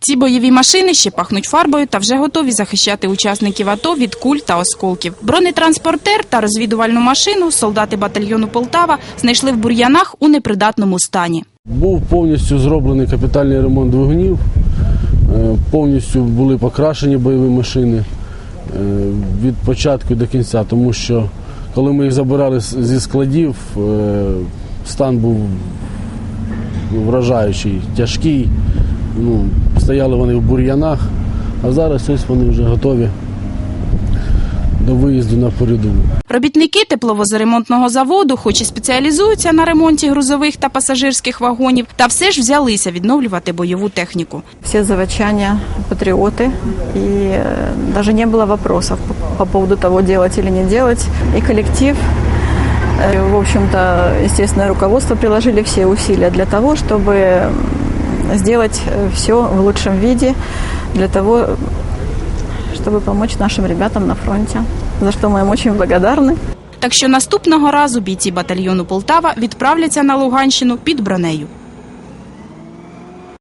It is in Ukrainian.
Ці бойові машини ще пахнуть фарбою та вже готові захищати учасників АТО від куль та осколків. Бронетранспортер та розвідувальну машину солдати батальйону Полтава знайшли в бур'янах у непридатному стані. Був повністю зроблений капітальний ремонт двигунів, е, повністю були покрашені бойові машини е, від початку до кінця, тому що коли ми їх забирали зі складів, е, стан був вражаючий, тяжкий. Ну, стояли вони в бур'янах, а зараз ось вони вже готові до виїзду на передову. Робітники тепловозоремонтного заводу, хоч і спеціалізуються на ремонті грузових та пасажирських вагонів, та все ж взялися відновлювати бойову техніку. все заводчане патриоты, и э, даже не было вопросов по, по поводу того, делать или не делать. И коллектив, э, в общем-то, естественно, руководство приложили все усилия для того, чтобы м, сделать все в лучшем виде, для того, чтобы помочь нашим ребятам на фронте, за что мы им очень благодарны. Так що наступного разу бійці батальйону Полтава відправляться на Луганщину під бронею.